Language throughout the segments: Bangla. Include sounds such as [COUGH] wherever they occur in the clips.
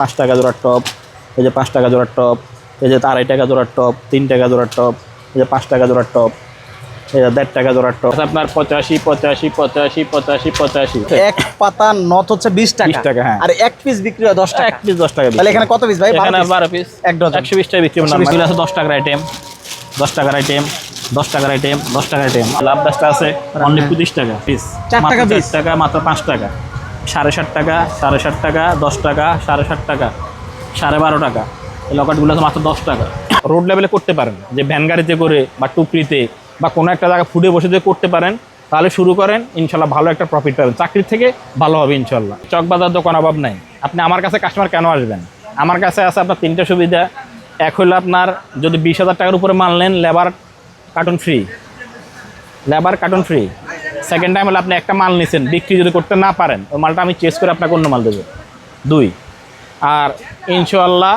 পাঁচ টাকা জোড়ার টপ এই যে পাঁচ টাকা জোড়ার টপ এই যে আড়াই টাকা জোড়ার টপ তিন টাকা জোড়ার টপ এই যে পাঁচ টাকা জোড়ার টপ এই যে দেড় টাকা জোড়ার টপ। আপনার পঁচাশি পঁচাশি পঁচাশি পঁচাশি পঁচাশি। এক পাতা নট হচ্ছে বিশ টাকা। টাকা, হ্যাঁ। আর এক পিস বিক্রি হয় দশ টাকা। এক পিস দশ টাকা তাহলে এখানে কত পিস ভাই? এখানে বারো পিস এক ডজন। একশো বিশ টাকা বিক্রি এগুলো আছে দশ টাকার আইটেম দশ টাকার আইটেম দশ টাকার আইটেম দশ টাকার আইটেম লাভ ডাস্টটা আছে অনলি পঁচিশ টাকা। পিস চার টাকা piece? টাকা মাত্র পাঁচ টাকা। সাড়ে ষাট টাকা, সাড়ে ষাট টাকা, দশ টাকা, সাড়ে ষাট টাকা, সাড়ে বারো টাকা। এই লকারগুলো মাত্র দশ টাকা। রোড লেভেলে করতে পারেন, যে ভ্যান গাড়িতে করে বা টুকরিতে বা কোনো একটা জায়গায় ফুডে বসে দিয়ে করতে পারেন, তাহলে শুরু করেন, ইনশাল্লাহ ভালো একটা প্রফিট পাবেন। চাকরির থেকে ভালো হবে, ইনশাল্লাহ। চক বাজার দোকান অভাব নাই। আপনি আমার কাছে কাস্টমার কেন আসবেন? আমার কাছে আছে আপনার তিনটা সুবিধা। এক হলো আপনার যদি বিশ হাজার টাকার উপরে মাল নেন labour carton free labour carton free second time হলে আপনি একটা মাল নিছেন, বিক্রি যদি করতে না পারেন, ওই মালটা আমি চেস করে আপনাকে অন্য মাল দেবো। দুই, আর ইনশাল্লাহ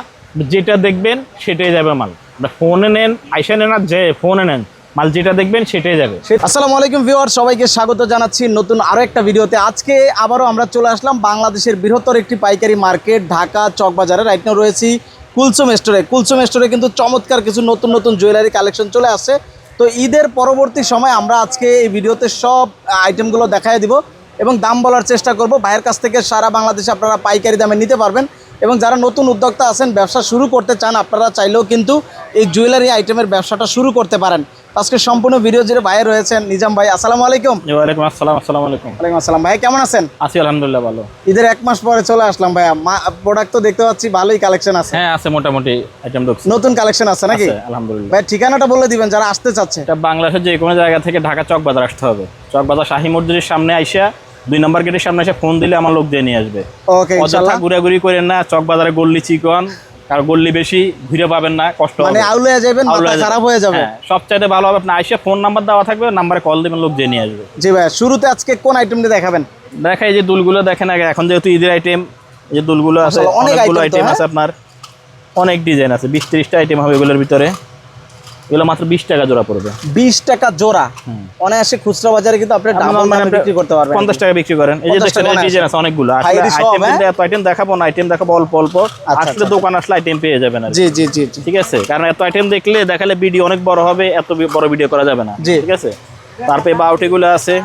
যেটা দেখবেন সেটাই যাবে মাল। ফোনে নেন, আইসা নেন আর যে ফোনে নেন, মাল যেটা দেখবেন সেটাই যাবে। আসসালামু আলাইকুম ভিউয়ার সবাইকে স্বাগত জানাচ্ছি নতুন আরও একটা ভিডিওতে। আজকে আবারও আমরা চলে আসলাম বাংলাদেশের বৃহত্তর একটি পাইকারি মার্কেট, ঢাকা চকবাজারে রাইট রয়েছি কুলসুম স্টোরে কুলসুম স্টোরে কিন্তু চমৎকার কিছু নতুন নতুন জুয়েলারি কালেকশন চলে আসছে তো ঈদের পরবর্তী সময় আমরা আজকে এই ভিডিওতে সব আইটেমগুলো দেখাই দিব এবং দাম বলার চেষ্টা করব। ভাইয়ের কাছ থেকে সারা বাংলাদেশে আপনারা পাইকারি দামে নিতে পারবেন এবং যারা নতুন উদ্যোক্তা আছেন, ব্যবসা শুরু করতে চান, আপনারা চাইলেও কিন্তু এই জুয়েলারি আইটেমের ব্যবসাটা শুরু করতে পারেন। আজকে সম্পূর্ণ ভিডিও জুড়ে ভাই রয়েছেন নিজাম ভাই আসসালামু আলাইকুম। ওয়ালাইকুম আসসালাম আসসালামু আলাইকুম। ওয়ালাইকুম আসসালাম ভাই কেমন আছেন? আছি আলহামদুলিল্লাহ ভালো। ঈদের এক মাস পরে চলে আসলাম ভাইয়া। প্রোডাক্ট তো দেখতে পাচ্ছি ভালোই কালেকশন আছে। হ্যাঁ আছে মোটামুটি আইটেম ঢুকছে নতুন কালেকশন আছে নাকি? আলহামদুলিল্লাহ। ভাই ঠিকানাটা বলে দিবেন যারা আসতে চাচ্ছে। এটা বাংলাদেশের যে কোনো জায়গা থেকে ঢাকা চক বাজার আসতে হবে। চক বাজার শাহী মসজিদের সামনে আইসা দুই নম্বর গেটের সামনে এসে ফোন দিলে আমার লোক দিয়ে নিয়ে আসবে। ওকে অযথা ঘুরাঘুরি করেন না চক বাজারে গল্লি চিকন আর গল্লি বেশি ঘুরে পাবেন না কষ্ট মানে আউলিয়া যাবেন মাথা খারাপ হয়ে যাবে। হ্যাঁ, সবচাইতে ভালো হবে আপনি আইসা ফোন নাম্বার দেওয়া থাকবে নাম্বারে কল দেবেন লোক জেনে নিয়ে আসবে। জি ভাই শুরুতে আজকে কোন আইটেমটা দেখাবেন? দেখা এই যে দুলগুলো দেখেন আগে এখন যেহেতু ঈদের আইটেম যে দুলগুলো আছে অনেকগুলো আইটেম হ্যাঁ? আছে আপনার অনেক ডিজাইন আছে বিশ ত্রিশটা আইটেম হবে এগুলোর ভিতরে। এগুলো মাত্র বিশ টাকা জোড়া পড়বে। বিশ টাকা জোড়া। অনায়াসে খুচরা বাজারে কিন্তু আপনি ডাবল মানে বিক্রি করতে পারবেন। পঞ্চাশ টাকা বিক্রি করেন। এই যে 50 দেখছেন ডিজাইন আছে অনেকগুলো। আইটেম হ্যাঁ? দেখাবো না আইটেম দেখাবো অল্প অল্প। আচ্ছা, আসলে আচ্ছা। দোকান আসলে আইটেম পেয়ে যাবেন জি জি জি ঠিক আছে? কারণ এত আইটেম দেখলে দেখালে ভিডিও অনেক বড় হবে এত বড় ভিডিও করা যাবে না। ঠিক আছে? তারপরে বাউটিগুলো আছে।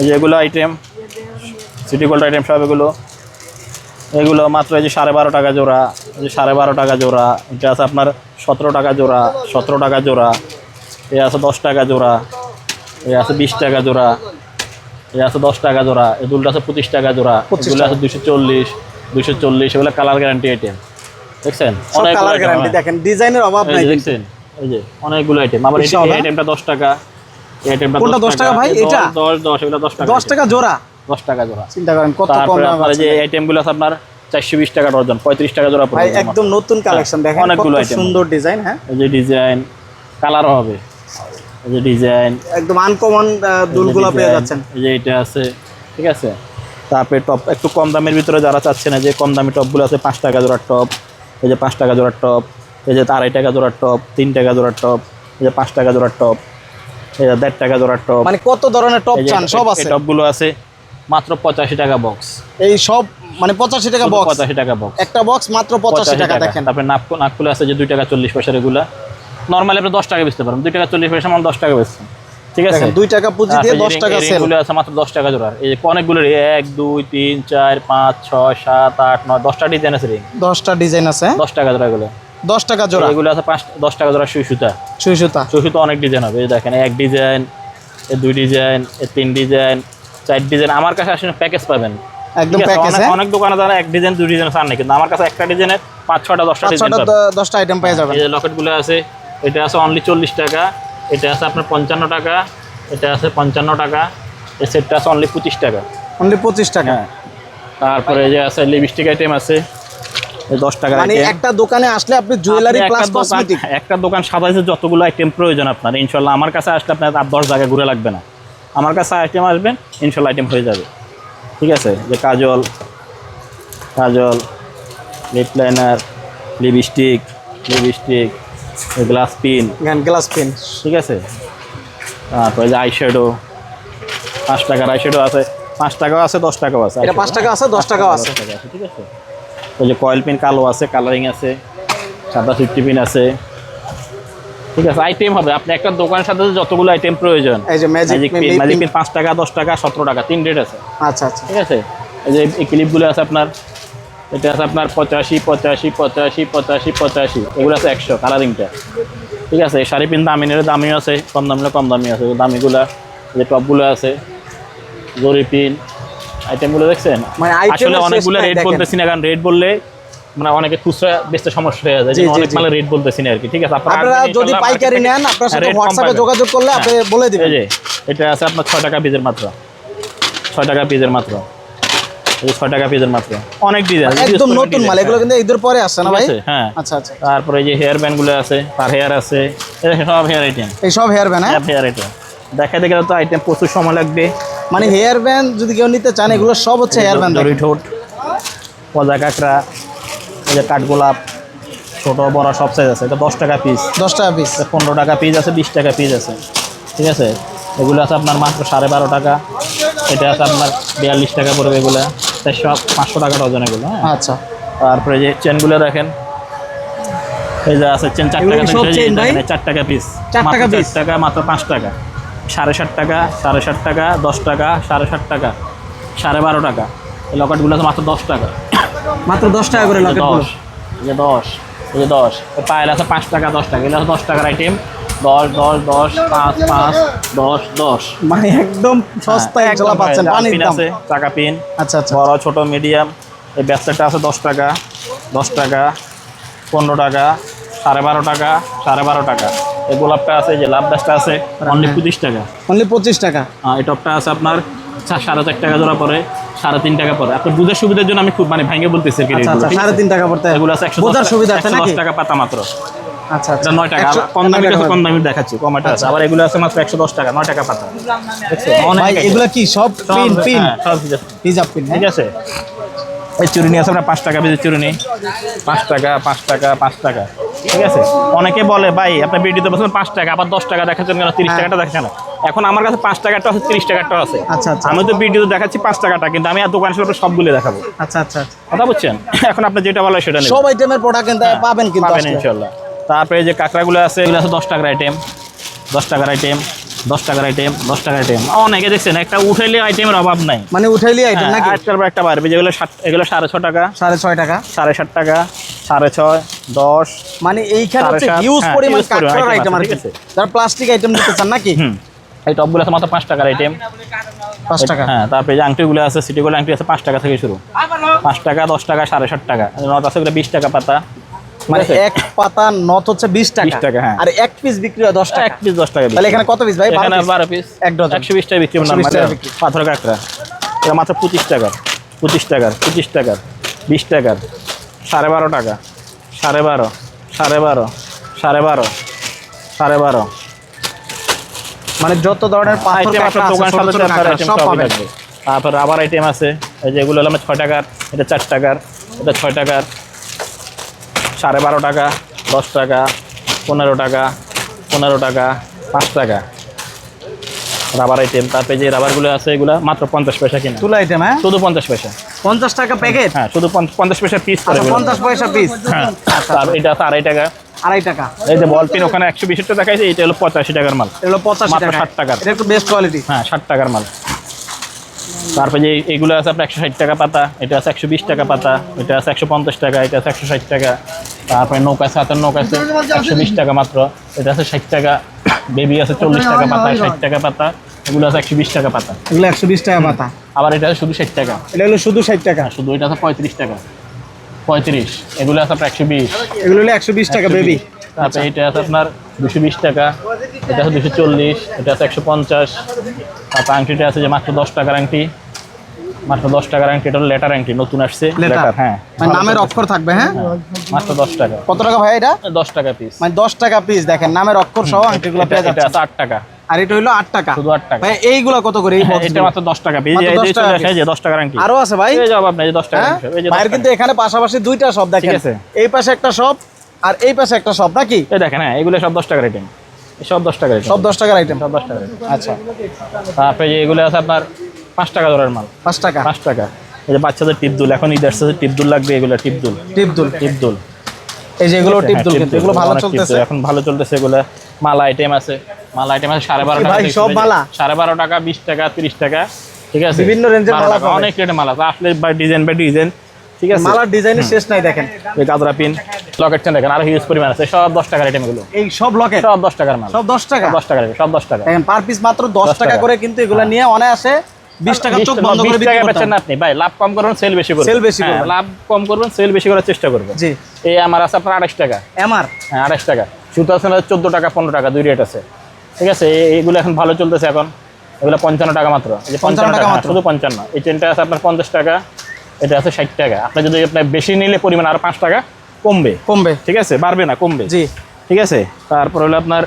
এই যে এগুলো আইটেম সিটি গোল্ড আইটেম সব এগুলো। এগুলো মাত্র এই যে সাড়ে বারো টাকা জোড়া এই যে সাড়ে বারো টাকা জোড়া এটা আছে আপনার সতেরো টাকা জোড়া সতেরো টাকা জোড়া এ আছে দশ টাকা জোড়া এ আছে বিশ টাকা জোড়া এ আছে দশ টাকা জোড়া এই দুলটা আছে পঁচিশ টাকা জোড়া 25 এগুলো আছে দুশো চল্লিশ দুশো চল্লিশ এগুলো কালার গ্যারান্টি আইটেম দেখছেন অনেক কালার গ্যারান্টি। দেখেন ডিজাইনের অভাব নাই দেখছেন এই যে অনেকগুলো আইটেম আবার এই? আইটেমটা দশ টাকা এই আইটেমটা কোনটা 10 টাকা ভাই? এটা? দশ দশ এগুলো দশ টাকা দশ টাকা জোড়া দশ টাকা জোড়া চিন্তা করেন কত কম যে। আইটেমগুলো আছে আপনার চারশো বিশ টাকা ডজন পঁয়ত্রিশ টাকা জোড়া পড়বে একদম নতুন কালেকশন দেখেন অনেকগুলো সুন্দর ডিজাইন হ্যাঁ এই যে ডিজাইন কালারও হবে এই যে ডিজাইন একদম আনকমন দুলগুলো পেয়ে যাচ্ছেন এই যে এটা আছে ঠিক আছে তারপরে টপ একটু কম দামের ভিতরে যারা চাচ্ছেন এই যে কম দামি টপগুলো আছে পাঁচ টাকা জোড়ার টপ এই যে পাঁচ টাকা জোড়ার টপ এই যে আড়াই টাকা জোড়ার টপ তিন টাকা জোড়ার টপ এই যে পাঁচ টাকা জোড়ার টপ এই যে দেড় টাকা জোড়ার টপ মানে কত ধরনের টপ চান সব আছে টপগুলো আছে মাত্র পঁচাশি টাকা বক্স এই সব মানে পঁচাশি টাকা বক্স পঁচাশি টাকা বক্স একটা বক্স মাত্র পঁচাশি টাকা দেখেন। তারপরে নাক নাকফুল আছে যে দুই টাকা চল্লিশ পয়সার এগুলা নর্মালি আপনি দশ টাকা বেচতে পারেন দুই টাকা চল্লিশ পয়সা মানে দশ টাকা বেচছেন। ঠিক আছে? দুই টাকা পুঁজি দিয়ে দশ টাকা সেল আছে মাত্র দশ টাকা জোড়া এই অনেকগুলো এক দুই তিন চার পাঁচ ছয় সাত আট নয় দশটা ডিজাইন আছে ring। দশটা ডিজাইন আছে? দশ টাকা জোড়া এগুলো। দশ টাকা জোড়া। এগুলো আছে পাঁচ দশ টাকা জোড়া সুই সুতা। সুই সুতা। সুই সুতা অনেক ডিজাইন হবে। দেখেন এক ডিজাইন এ দুই ডিজাইন এ তিন ডিজাইন চার ডিজাইন। আমার কাছে আসলে প্যাকেজ পাবেন। একদম প্যাকেজ অনেক- হ্যাঁ দোকানে তারা এক ডিজাইন দুই ডিজাইন চান না কিন্তু আমার কাছে একটা ডিজাইনের পাঁচ ছটা দশটা ডিজাইন দশটা আইটেম পেয়ে যাবেন এই লকেটগুলো আছে এটা আছে অনলি চল্লিশ টাকা এটা আছে আপনার পঞ্চান্ন টাকা এটা আছে পঞ্চান্ন টাকা এই সেটটা আছে অনলি পঁচিশ টাকা। অনলি পঁচিশ টাকা। হ্যাঁ তারপরে যে আছে লিপস্টিক আইটেম আছে দশ টাকার মানে একটা দোকানে আসলে আপনি জুয়েলারি প্লাস কসমেটিক একটা দোকান সাজাইছে যতগুলো আইটেম প্রয়োজন আপনার ইনশাল্লাহ। আমার কাছে আসলে আপনার আর দশ জায়গায় ঘুরে লাগবে না। আমার কাছে আইটেম আসবেন ইনশাল্লাহ আইটেম হয়ে যাবে। ঠিক আছে? যে kajal kajal lip liner lipstick lipstick glass pin glass pin ঠিক আছে? তারপরে যে আইশ্যাডো পাঁচ টাকার আইশ্যাডো আছে। পাঁচ টাকাও আছে দশ টাকাও আছে। এটা পাঁচ টাকা আছে দশ টাকাও আছে। টাকা আছে। ঠিক আছে? ওই যে কয়েল পিন কালো আছে কালারিং আছে সাদা ফিফটি পিন আছে। ঠিক আছে আইটেম হবে। আপনি একটা দোকানের সাথে যতগুলো আইটেম প্রয়োজন এই যে magic magic pin magic pin পাঁচ টাকা দশ টাকা সতেরো টাকা তিন রেট আছে। আচ্ছা আচ্ছা। ঠিক আছে? এই যে এই ক্লিপগুলো আছে আপনার এটা আছে আপনার পঁচাশি পঁচাশি পঁচাশি পঁচাশি পঁচাশি। এগুলো আছে একশো কালারিংটা। ঠিক আছে? শাড়ি পিন দামি নিলে দামিও আছে কম দামি কম দামি আছে। দামিগুলা যে টপগুলো আছে জরি পিন আইটেমগুলো দেখছেন? মানে আসলে অনেকগুলো রেট। বলতেছি না কারণ রেট বললে মানে অনেকে খুচরা বেচতে সমস্যা হয়ে যায় অনেক। মালে রেট বলতেছি না আর কি ঠিক আছে? আপনারা যদি পাইকারি নেন আপনার সাথে হোয়াটসঅ্যাপে যোগাযোগ করলে আপনি হ্যাঁ। বলে দিবেন। যে এটা আছে আপনার ছয় টাকা পিসের মাত্র। ছয় টাকা পিসের মাত্র। এই যে ছয় টাকা পিসের মাত্র। অনেক ডিজাইন একদম নতুন মাল এগুলো কিন্তু ঈদের পরে আসছে না ভাই? হ্যাঁ। আচ্ছা আচ্ছা। তারপরে এই যে হেয়ার ব্যান্ডগুলো আছে তার হেয়ার আছে সব হেয়ার আইটেম এই সব হেয়ার ব্যান্ড হ্যাঁ? হেয়ার আইটেম দেখা দেখে তো আইটেম প্রচুর সময় লাগবে। মানে হেয়ার ব্যান্ড যদি কেউ নিতে চান এগুলো সব হচ্ছে হেয়ার ব্যান্ড দড়ি ঠোঁট পজা কাঁকড়া এই যে কাঠগোলাপ ছোট বড় সব সাইজ আছে। এটা দশ টাকা পিস দশ টাকা পিস পনেরো টাকা পিস আছে বিশ টাকা পিস আছে। ঠিক আছে? এগুলো আছে আপনার মাত্র সাড়ে বারো টাকা। এটা আছে আপনার বিয়াল্লিশ টাকা পড়বে এগুলো। চারশো পাঁচশো টাকা ডজন এগুলো হ্যাঁ? আচ্ছা। তারপরে যে চেনগুলো দেখেন। এই যে আছে চেন চার টাকা চার টাকা পিস চার টাকা পিস? টাকা মাত্র পাঁচ টাকা। সাড়ে ষাট টাকা সাড়ে ষাট টাকা দশ টাকা সাড়ে ষাট টাকা সাড়ে বারো টাকা। এই লকেটগুলো আছে মাত্র দশ টাকা। মাত্র দশ টাকা করে লকেটগুলো দশ। যে দশ। যে দশ। পায়েল আছে পাঁচ টাকা দশ টাকা। এটা দশ টাকার আইটেম দশ দশ দশ পাঁচ পাঁচ দশ দশ। মানে একদম সস্তায় হ্যাঁ, এগুলো পাচ্ছেন পানির দাম। আছে টাকা পিন। আচ্ছা আচ্ছা। বড় ছোট মিডিয়াম এই ব্যাসলেটটা আছে দশ টাকা দশ টাকা পনেরো টাকা সাড়ে বারো টাকা সাড়ে বারো টাকা। এই গোলাপটা আছে যে লাভ ব্যাসটা আছে অনলি পঁচিশ টাকা। অনলি পঁচিশ টাকা। আর এই টপটা আছে আপনার সাড়ে চার টাকা জোড়া পরে সাড়ে তিন টাকা পরে আপনার বুঝার সুবিধার জন্য আমি খুব মানে ভাঙে বলতেছি আচ্ছা আচ্ছা সাড়ে তিন টাকা পড়তে এগুলো আছে একশো বোঝার সুবিধা আছে দশ টাকা পাতা মাত্র। আচ্ছা আচ্ছা। নয় টাকা কম দামি কম দামি দেখাচ্ছি কমাটা আছে। আবার এগুলো আছে মাত্র একশো দশ টাকা নয় টাকা পাতা? ভাই item। কি? সব পিন পিন সব। হিজাব পিন ঠিক আছে? এই চুরুনি আছে আপনার পাঁচ টাকা বেজে চুরুনি পাঁচ টাকা পাঁচ টাকা পাঁচ টাকা। ঠিক আছে? অনেকে বলে ভাই আপনার বিডিতে বলছেন পাঁচ টাকা আবার দশ টাকা দেখাচ্ছেন কেন? তিরিশ হ্যাঁ। টাকাটা দেখাচ্ছেন না এখন আমার কাছে পাঁচ টাকাটা আছে তিরিশ টাকাটা আছে। আচ্ছা, আচ্ছা। আমি তো ভিডিওতে দেখাচ্ছি পাঁচ টাকাটা কিন্তু আমি আর দোকান সব সবগুলো দেখাবো। আচ্ছা আচ্ছা। কথা বুঝছেন? [LAUGHS] এখন আপনি যেটা বলে সেটা সব আইটেমের প্রোডাক্ট কিন্তু পাবেন কিন্তু হ্যাঁ, পাবেন। ইনশাল্লাহ তারপরে যে কাঁকড়াগুলো আছে এগুলো আছে দশ টাকার আইটেম দশ টাকার আইটেম দশ টাকার আইটেম দশ টাকার আইটেম অনেকে দেখছেন একটা উঠাইলে আইটেমের অভাব নাই। মানে উঠাইলে আইটেম হ্যাঁ, নাকি? আজকাল আবার একটা বাড়বে যেগুলো ষাট এগুলো সাড়ে ছ টাকা। সাড়ে ছয় টাকা। সাড়ে সাত টাকা সাড়ে ছয় দশ মানে এইখানে হিউজ হ্যাঁ, পরিমাণ কাঠের item আইটেম আর কি। প্লাস্টিক আইটেম নিতে চান নাকি? হুম। এই টপগুলো আছে মাত্র পাঁচ টাকার আইটেম পাঁচ টাকা? হ্যাঁ তারপরে যে আংটিগুলো আছে সিটিগুলো আংটি আছে পাঁচ টাকা থেকে শুরু। পাঁচ টাকা দশ টাকা সাড়ে ষাট টাকা। নট আছে এগুলো বিশ টাকা পাতা। মানে এক পাতা নথ হচ্ছে বিশ টাকা। 20 টাকা, হ্যাঁ। আর এক পিস বিক্রি হয় দশ টাকা। এক পিস দশ টাকা তাহলে এখানে কত পিস ভাই? এখানে? বারো পিস এক ডজন। একশো বিশ টাকা বিক্রি 120 টাকা বিক্রি। পাথর কাঁকড়া। এটা মাত্র পঁচিশ টাকার। পঁচিশ টাকার পঁচিশ টাকার বিশ টাকার। সাড়ে বারো টাকা। সাড়ে বারো সাড়ে বারো সাড়ে বারো সাড়ে বারো। মানে যত ধরনের পাথর দোকান সব পাবেন। তারপর আবার আইটেম আছে এই যেগুলো হলো ছয় টাকার এটা চার টাকার এটা ছয় টাকার সাড়ে বারো টাকা দশ টাকা পনেরো টাকা পনেরো টাকা পাঁচ টাকা রাবার আইটেম তারপরে যে রাবারগুলো আছে এগুলো মাত্র পঞ্চাশ পয়সা কিনা। তুলা আইটেম হ্যাঁ? শুধু পঞ্চাশ পয়সা। পঞ্চাশ টাকা প্যাকেট হ্যাঁ শুধু পঞ্চাশ পয়সা পিস করে আচ্ছা পঞ্চাশ পয়সা পিস হ্যাঁ এটা আছে আড়াই টাকা। আড়াই টাকা। এই যে বল পিন ওখানে একশো বিশেরটা দেখাইছে এটা হলো পঁচাশি টাকার মাল। এগুলো পঁচাশি টাকা 60 টাকার। এটা একটু বেস্ট কোয়ালিটি হ্যাঁ ষাট টাকার মাল। তারপরে যে এইগুলো আছে আপনার একশো ষাট টাকা পাতা এটা আছে একশো বিশ টাকা পাতা এটা আছে একশো পঞ্চাশ টাকা এটা আছে একশো ষাট টাকা। তারপরে নৌকা আছে হাতের নৌকা আছে একশো বিশ টাকা মাত্র। এটা আছে ষাট টাকা বেবি আছে চল্লিশ টাকা পাতা ষাট টাকা পাতা এগুলো আছে একশো বিশ টাকা পাতা। এগুলো একশো বিশ টাকা পাতা। আবার এটা শুধু ষাট টাকা। এটা হলো শুধু ষাট টাকা। শুধু এটা আছে পঁয়ত্রিশ টাকা। পঁয়ত্রিশ। এগুলো আছে আপনার একশো বিশ। এগুলো হলো একশো বিশ টাকা বেবি তারপরে এটা আছে আপনার দুশো বিশ টাকা। এটা আছে দুশো চল্লিশ এটা আছে একশো পঞ্চাশ। তারপর আংটিটা আছে যে মাত্র দশ টাকার আংটি। মাত্র দশ টাকার আংটি এটা লেটার আংটি নতুন আসছে। লেটার। হ্যাঁ। মানে নামের অক্ষর থাকবে হ্যাঁ? মাত্র দশ টাকা। কত টাকা ভাই এটা? দশ টাকা পিস মানে দশ টাকা পিস দেখেন নামের অক্ষর সহ আংটিগুলো পেয়ে এটা যাচ্ছে আছে আট টাকা। আর এটা হলো আট টাকা। শুধু আট টাকা। ভাই এইগুলো কত করে? এই হ্যাঁ, box এটা মাত্র দশ টাকা। পিস মাত্র এই 10 যে টাকা চলে আসে যে দশ টাকার আংটি আরও আছে ভাই? এই জবাব নাই যে দশ টাকা হ্যাঁ? এই যে টাকা। কিন্তু এখানে পাশাপাশি দুইটা শপ দেখেন। এই পাশে একটা শপ আর এই পাশে একটা শপ নাকি? এই দেখেন হ্যাঁ এগুলো সব দশ টাকার আইটেম সব দশ টাকার সব দশ টাকার আইটেম সব দশ টাকার আচ্ছা। তারপরে যে এগুলো আছে আপনার পাঁচ টাকা ধরার মাল। পাঁচ টাকা। পাঁচ টাকা। এই যে বাচ্চাদের টিপদুল এখন ঈদ আসছে টিপদুল লাগবে এগুলো টিপদুল টিপদুল টিপদুল এই যে এগুলো হ্যাঁ, টিপদুল কিন্তু এগুলো ভালো চলতেছে। এখন ভালো চলতেছে এগুলো। মালা আইটেম আছে। মালা আইটেম আছে সাড়ে বারো টাকা সব মালা? সাড়ে বারো টাকা বিশ টাকা তিরিশ টাকা ঠিক আছে? বিভিন্ন রেঞ্জের মালা অনেক রেটে মালা আছে। আসলে বা ডিজাইন বা ডিজাইন ঠিক আছে? মালার ডিজাইনের শেষ নাই দেখেন। পিন দেখেন আরও হিউজ পরিমাণ আছে সব দশ টাকার আইটেম এগুলো। এই সব লকেট সব দশ টাকার মাল। সব দশ টাকা? দশ টাকার সব দশ টাকা। দেখেন পার পিস মাত্র 10 টাকা। করে কিন্তু এগুলো নিয়ে অনায়াসে বিশ টাকা চোখ বন্ধ করে বিক্রি করতে আপনি ভাই লাভ কম করবেন সেল বেশি করবেন Sell বেশি হ্যাঁ, করবেন। লাভ কম করবেন সেল বেশি করার চেষ্টা করবেন। জি। এই আমার আছে আপনার আঠাশ টাকা। এমআর হ্যাঁ আঠাশ টাকা। সুতো আছে চোদ্দ টাকা পনেরো টাকা দুই রেট আছে। ঠিক আছে এই- এইগুলো এখন ভালো চলতেছে এখন। এগুলো পঞ্চান্ন টাকা মাত্র। এই যে পঞ্চান্ন টাকা মাত্র। শুধু পঞ্চান্ন। এই চেনটা আছে আপনার পঞ্চাশ টাকা এটা আছে ষাট টাকা। আপনি যদি আপনার বেশি নিলে পরিমাণ আরও পাঁচ টাকা কমবে। কমবে। ঠিক আছে বাড়বে না কমবে। জি। ঠিক আছে তারপর হলো আপনার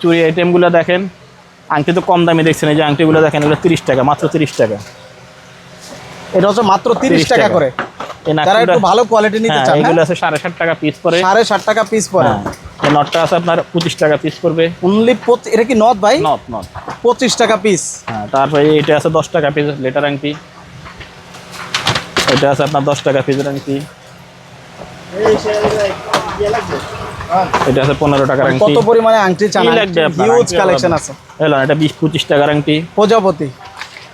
চুরি আইটেমগুলো দেখেন। আংটি তো কম দামে দেখছেন এই যে আংটিগুলো দেখেন এগুলো তিরিশ টাকা মাত্র তিরিশ টাকা। এটা হচ্ছে মাত্র তিরিশ টাকা। করে। এই যারা একটু ভালো কোয়ালিটি নিতে হ্যাঁ চান এগুলো আছে সাড়ে ষাট টাকা পিস পরে সাড়ে ষাট টাকা পিস পরে। হ্যাঁ। নটটা আছে আপনার পঁচিশ টাকা পিস পড়বে। অনলি এটা কি নথ ভাই? নট নট পঁচিশ টাকা পিস হ্যাঁ তারপরে এটা আছে দশ টাকা পিস লেটার আংটি এটা আছে আপনার দশ টাকা পিসের আংটি এটা আছে পনেরো টাকার আংটি কত পরিমাণে আংটি চান? লাগবে হিউজ কালেকশন আছে। এলাম এটা বিশ পঁচিশ টাকার আংটি প্রজাপতি।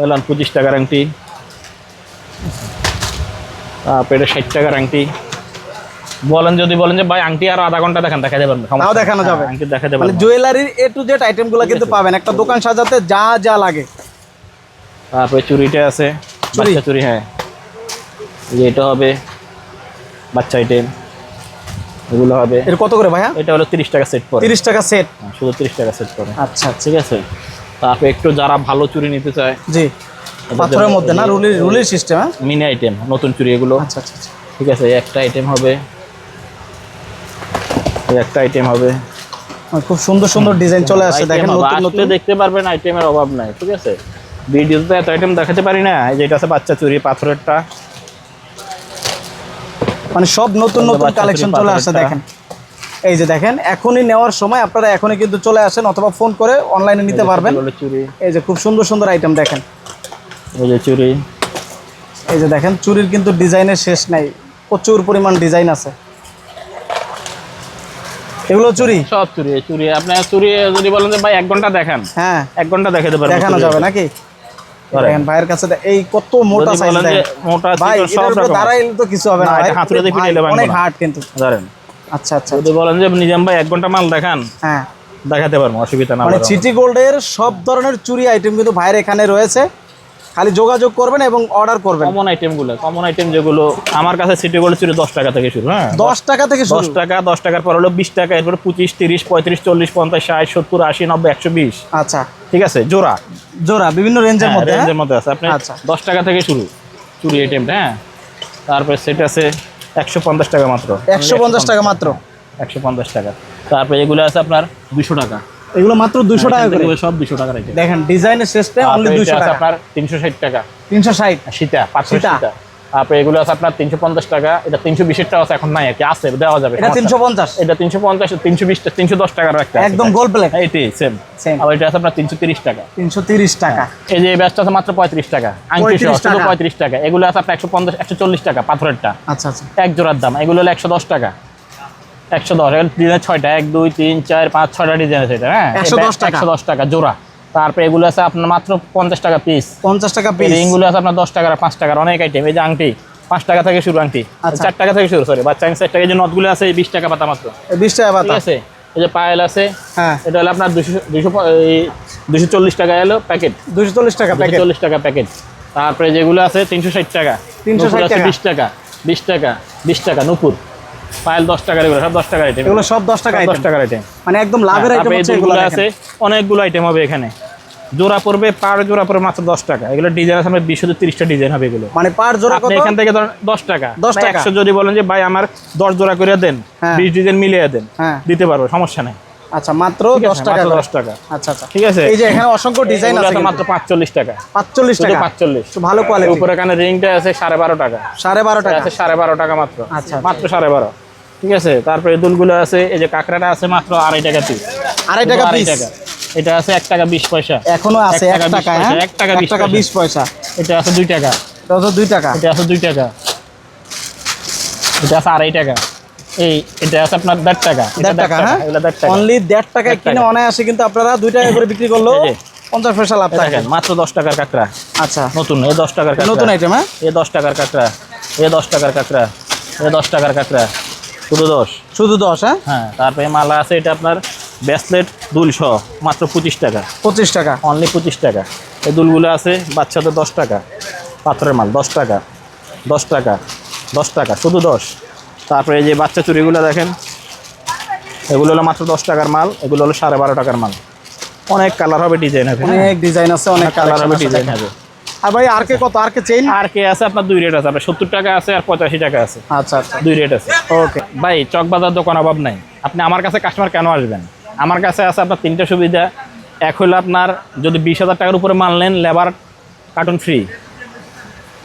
এলাম পঁচিশ টাকার আংটি তারপরে এটা ষাট টাকার আংটি বলেন যদি বলেন যে ভাই আংটি আর আধা ঘণ্টা দেখান দেখা যাবে না, সমস্যা তাও দেখানো হ্যাঁ, যাবে। আংটি দেখা যাবে মানে জুয়েলারির এ টু জেড আইটেমগুলো কিন্তু পাবেন। একটা দোকান সাজাতে যা যা লাগে। তারপরে চুরিটা আছে? বাচ্চা চুরি হ্যাঁ। এটা হবে বাচ্চা আইটেম এগুলো হবে। এর কত করে ভাইয়া? এটা হলো তিরিশ টাকা সেট পরে। তিরিশ টাকা সেট হ্যাঁ, শুধু তিরিশ টাকা সেট পরে। আচ্ছা আচ্ছা। ঠিক আছে? তারপরে একটু যারা ভালো চুরি নিতে চায়। জি। পাথরের মধ্যে না? রুলির রুলির সিস্টেম হ্যাঁ? মিনি আইটেম নতুন চুরি এগুলো। আচ্ছা আচ্ছা আচ্ছা। ঠিক আছে একটা আইটেম হবে। একটা আইটেম হবে। খুব সুন্দর সুন্দর ডিজাইন চলে আসছে দেখেন নতুন নতুন। দেখতে পারবেন আইটেমের অভাব নাই ঠিক আছে? ভিডিওতে এত আইটেম দেখাতে পারি না এই যে এটা আছে বাচ্চা চুরি পাথরেরটা। মানে সব নতুন নতুন কালেকশন চলে আসছে দেখেন। এই যে দেখেন এখনই নেওয়ার সময় আপনারা এখনই কিন্তু চলে আসেন অথবা ফোন করে অনলাইনে নিতে পারবেন। চুরি। এই যে খুব সুন্দর সুন্দর আইটেম দেখেন। এই যে চুরি। এই যে দেখেন চুরির কিন্তু ডিজাইনের শেষ নাই। প্রচুর পরিমাণ ডিজাইন আছে। এগুলো চুরি? সব চুরি চুরি। আপনার চুরি যদি বলেন যে ভাই এক ঘণ্টা দেখান। হ্যাঁ। এক ঘণ্টা দেখাতে দেখানো যাবে নাকি? দেখেন ভাইয়ের কাছে এই কত মোটা সাইজ বলেন যে দেখেন মোটা ভাই সব রকম দাঁড়াইলে তো কিছু হবে না না, ভাই। হাতুড়ে দিয়ে পিটাইলে ভাঙবে অনেক হার্ড কিন্তু। ধরেন। আচ্ছা আচ্ছা যদি বলেন যে নিজাম ভাই এক ঘণ্টা মাল দেখান। হ্যাঁ। দেখাতে পারব অসুবিধা না মানে। সিটি গোল্ডের সব ধরনের চুরি আইটেম কিন্তু ভাইয়ের এখানে রয়েছে। খালি যোগাযোগ করবেন এবং অর্ডার করবেন। কমন আইটেমগুলো কমন আইটেম যেগুলো আমার কাছে সিটি গোল্ড চুরি দশ টাকা থেকে শুরু হ্যাঁ? দশ টাকা থেকে দশ টাকা দশ টাকার পর হলো বিশ টাকা এরপরে পঁচিশ তিরিশ পঁয়ত্রিশ চল্লিশ পঞ্চাশ ষাট সত্তর আশি নব্বই একশো বিশ। আচ্ছা। ঠিক আছে? জোড়া? জোড়া বিভিন্ন রেঞ্জের হ্যাঁ, মধ্যে হ্যাঁ? রেঞ্জের মধ্যে আছে। আপনি আচ্ছা। দশ টাকা থেকে শুরু চুরি আইটেমটা হ্যাঁ? তারপরে সেট আছে একশো পঞ্চাশ টাকা মাত্র। একশো পঞ্চাশ টাকা মাত্র। একশো পঞ্চাশ টাকা। তারপরে এগুলো আছে আপনার দুশো টাকা। এগুলো মাত্র দুশো টাকা করে। সব দুশো টাকার আইটেম দেখেন ডিজাইনের শেষটা অনলি দুশো টাকা। আপনার তিনশো ষাট টাকা। তিনশো ষাট। সীতা পাঁচশো সীতা। সীতা। তারপরে এগুলো আছে আপনার তিনশো পঞ্চাশ টাকা। এটা তিনশো বিশেরটা আছে এখন নাই আর কি আছে দেওয়া যাবে এটা সমস্যা তিনশো নেই। পঞ্চাশ। এটা তিনশো পঞ্চাশ তিনশো বিশ তিনশো দশ টাকার একটা আছে। একদম গোল প্লেট এইটাই সেম. আর এটা আছে আপনার তিনশো তিরিশ টাকা। তিনশো তিরিশ টাকা। এই যে ব্যাচটা আছে মাত্র পঁয়ত্রিশ টাকা। আংটি সহ 35 শুধু টাকা। পঁয়ত্রিশ টাকা। এগুলো আছে আপনার একশো পঞ্চাশ একশো চল্লিশ টাকা পাথরেরটা। আচ্ছা আচ্ছা। এক জোড়ার দাম। এগুলো হলো একশো দশ টাকা। একশো দশ। ডিজাইন ছয়টা এক দুই তিন চার পাঁচ ছয়টা ডিজাইন আছে এটা হ্যাঁ? 110 টাকা। একশো দশ টাকা জোড়া। তারপরে এগুলো আছে আপনার মাত্র পঞ্চাশ টাকা পিস পঞ্চাশ টাকা পিস রিংগুলো আছে আপনার দশ টাকার পাঁচ টাকার অনেক আইটেম এই যে আংটি পাঁচ টাকা থেকে শুরু আংটি। আচ্ছা। চার টাকা থেকে শুরু সরি বাচ্চা চার টাকা। যে নথগুলো আছে বিশ টাকা পাতা মাত্র। বিশ টাকা পাতা। আছে? এই যে পায়েল আছে হ্যাঁ। এটা হলো আপনার দুশো দুশো দুশো চল্লিশ টাকা এলো প্যাকেট দুশো চল্লিশ টাকা প্যাকেট চল্লিশ টাকা প্যাকেট তারপরে যেগুলো আছে তিনশো ষাট টাকা। 360 নুপুর আছে টাকা। বিশ টাকা বিশ টাকা বিশ টাকা নুপুর। পায়েল দশ টাকার এগুলো সব দশ টাকার আইটেম এগুলো সব দশ টাকা দশ আইটেম টাকার আইটেম মানে একদম লাভের আইটেম হচ্ছে এগুলো আছে অনেকগুলো আইটেম হবে এখানে। জোড়া পড়বে পার জোড়া পড়বে মাত্র দশ টাকা। এগুলো ডিজাইন আছে আমার ডিজাইন হবে এগুলো। মানে পার জোড়া কত? এখান থেকে ধরেন দশ টাকা। 10 টাকা। একশো যদি বলেন যে ভাই আমার দশ জোড়া করে দেন হ্যাঁ। বিশ ডিজাইন মিলিয়ে দেন হ্যাঁ। দিতে পারব সমস্যা নেই। আচ্ছা মাত্র ঠিক দশ আছে, টাকা মাত্র করে। দশ টাকা। আচ্ছা আচ্ছা। ঠিক আছে? এই যে এখানে অসংখ্য ডিজাইন আছে মাত্র পাঁচচল্লিশ টাকা। পাঁচচল্লিশ শুধু টাকা। পাঁচচল্লিশ। একটু ভালো কোয়ালিটি উপরে কানে রিংটা আছে সাড়ে বারো টাকা। সাড়ে বারো টাকা। আছে সাড়ে বারো টাকা মাত্র। আচ্ছা। মাত্র সাড়ে বারো। ঠিক আছে? তারপরে দুলগুলো আছে এই যে কাঁকড়াটা আছে মাত্র আড়াই টাকা পিস আড়াই টাকা আড়াই পিস টাকা। এটা আছে এক টাকা বিশ পয়সা। এখনও আছে এক এক টাকা টাকা হ্যাঁ? এক টাকা বিশ টাকা পয়সা। বিশ পয়সা। এটা আছে দুই টাকা। এটা হচ্ছে দুই টাকা। এটা আছে দুই টাকা। এটা আছে আড়াই টাকা। এই এটা আছে আপনার দেড় টাকা। দেড় টাকা হ্যাঁ? টাকা। অনলি দেড় টাকায় কিনে টাকা। অনায়াসে কিন্তু আপনারা দুই টাকা করে বিক্রি যে। পঞ্চাশ পয়সা লাভ এই থাকে। মাত্র দশ টাকার কাঁকড়া। আচ্ছা। নতুন এই দশ টাকার নতুন আইটেম হ্যাঁ? এ দশ টাকার কাঁকড়া। এ দশ টাকার কাঁকড়া। এ দশ টাকার কাঁকড়া। শুধু দশ। শুধু দশ হ্যাঁ? হ্যাঁ তারপরে মালা আছে এটা আপনার ব্যাসলেট দুলশো মাত্র পঁচিশ টাকা। পঁচিশ টাকা। অনলি পঁচিশ টাকা। এই দুলগুলো আছে বাচ্চাদের দশ টাকা পাথরের মাল দশ টাকা দশ টাকা দশ টাকা শুধু দশ। তারপরে এই যে বাচ্চা চুরিগুলো দেখেন এগুলো হলো মাত্র দশ টাকার মাল এগুলো হলো সাড়ে বারো টাকার মাল। অনেক কালার হবে ডিজাইন হবে অনেক ডিজাইন আছে অনেক কালার কালার হবে ডিজাইন হবে। আর ভাই আর কে কত? আর কে চেইন আর কে আছে আপনার দুই রেট আছে আপনার সত্তর টাকা আছে আর পঁচাশি টাকা আছে। আচ্ছা আচ্ছা। দুই রেট আছে। ওকে ভাই চকবাজার দোকান অভাব নাই। আপনি আমার কাছে কাস্টমার কেন আসবেন? আমার কাছে আছে আপনার তিনটা সুবিধা। এক হলো আপনার যদি বিশ হাজার টাকার উপরে মাল নেন labour carton free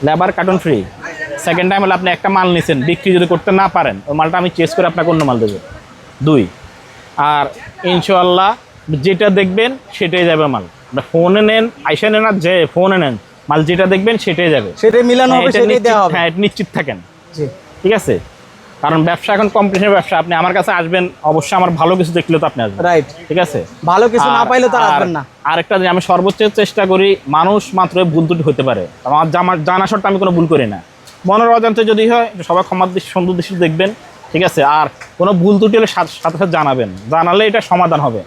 labour carton free second time হলো আপনি একটা মাল নিছেন বিক্রি যদি করতে না পারেন ওই মালটা আমি চেস করে আপনাকে অন্য মাল দেবো। দুই। আর ইনশাল্লাহ যেটা দেখবেন সেটাই যাবে মাল। ফোনে নেন আইসা নেন আর যে ফোনে নেন মাল যেটা দেখবেন সেটাই যাবে। সেটাই মিলানো হবে সেটাই দেওয়া হবে। হ্যাঁ নিশ্চিত থাকেন। জি। ঠিক আছে? কারণ ব্যবসা এখন কম্পিটিশনের ব্যবসা আপনি আমার কাছে আসবেন অবশ্যই আমার ভালো কিছু দেখলে তো আপনি আসবেন। রাইট ঠিক আছে? ভালো কিছু না আর- পাইলে তো আসবেন না। আরেকটা যে আমি সর্বোচ্চ চেষ্টা করি মানুষ মাত্র ভুল দুটি হতে পারে। আমার জামার জানা সত্ত্বে আমি কোনো ভুল করি না। মনের অজান্তে যদি হয় সবাই ক্ষমার দৃষ্টি সুন্দর দৃষ্টি দেখবেন। ঠিক আছে? আর কোনো ভুল ত্রুটি হলে সাথে সাথে জানাবেন। জানালে এটা সমাধান হবে।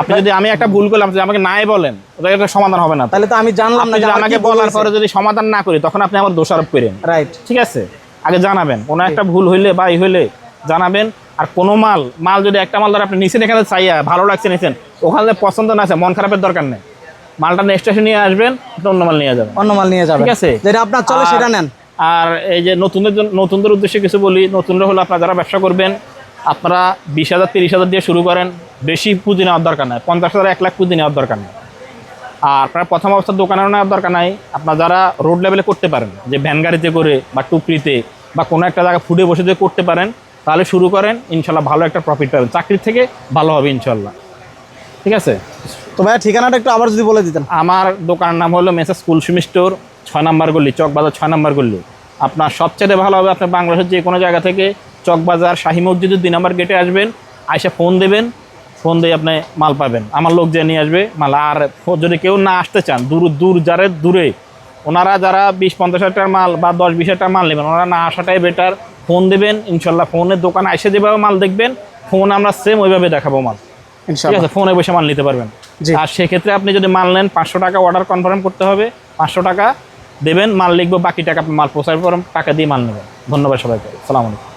আপনি যদি আমি একটা ভুল করলাম আমাকে নাই বলেন ওটা একটা সমাধান হবে না তাহলে তো আমি জানলাম না যদি আমাকে বলার পরে যদি সমাধান না করি তখন আপনি আমার দোষারোপ করেন। রাইট ঠিক আছে? আগে জানাবেন। কোনো একটা ভুল হইলে বা এই হইলে জানাবেন। আর কোনো মাল মাল যদি একটা মাল ধরে আপনি নিচে এখানে চাইয়া ভালো লাগছে নিছেন ওখানে পছন্দ না আছে মন খারাপের দরকার নেই। মালটা নেক্সট স্টেশন নিয়ে আসবেন আপনি অন্য মাল নিয়ে যাবেন। অন্য মাল নিয়ে যাবেন। ঠিক আছে? যেটা আপনার চলে সেটা নেন। আর এই যে নতুনদের জন্য নতুনদের উদ্দেশ্যে কিছু বলি নতুনরা হলো আপনারা যারা ব্যবসা করবেন আপনারা বিশ হাজার তিরিশ হাজার দিয়ে শুরু করেন। বেশি পুঁজি নেওয়ার দরকার নাই। পঞ্চাশ হাজার এক লাখ পুঁজি নেওয়ার দরকার নেই। আর আপনার প্রথম অবস্থার দোকানেও নেওয়ার দরকার নাই। আপনার যারা রোড লেভেলে করতে পারেন যে ভ্যান গাড়িতে করে বা টুকরিতে বা কোনো একটা জায়গায় ফুডে বসে দিয়ে করতে পারেন তাহলে শুরু করেন ইনশাল্লাহ ভালো একটা প্রফিট পাবেন। চাকরির থেকে ভালো হবে ইনশাল্লাহ। ঠিক আছে? তো ভাইয়া ঠিকানাটা একটু আবার যদি বলে দিতেন। আমার দোকানের নাম হলো মেসেজ কুলসুমি স্টোর ছয় নম্বর গল্লি চকবাজার ছয় নম্বর গল্লি আপনার সবচেয়ে ভালো হবে আপনার বাংলাদেশের যে কোনো জায়গা থেকে চকবাজার শাহী মসজিদের দুই নম্বর গেটে আসবেন আইসা ফোন দেবেন ফোন দিয়ে আপনি মাল পাবেন। আমার লোক যে নিয়ে আসবে মাল আর যদি কেউ না আসতে চান দূর দূর যারা দূরে ওনারা যারা বিশ পঞ্চাশ হাজার মাল বা দশ বিশ হাজার মাল নেবেন ওনারা না আসাটাই বেটার ফোন দেবেন ইনশাল্লাহ ফোনের দোকানে এসে যেভাবে মাল দেখবেন ফোন আমরা সেম ওইভাবে দেখাবো মাল। ঠিক আছে? ফোনে বসে মাল নিতে পারবেন। আর সেক্ষেত্রে আপনি যদি মাল নেন পাঁচশো টাকা অর্ডার কনফার্ম করতে হবে পাঁচশো টাকা দেবেন মাল লিখব বাকি টাকা মাল প্রচার করেন টাকা দিয়ে মাল নেবেন। ধন্যবাদ সবাইকে। সালাম আলাইকুম।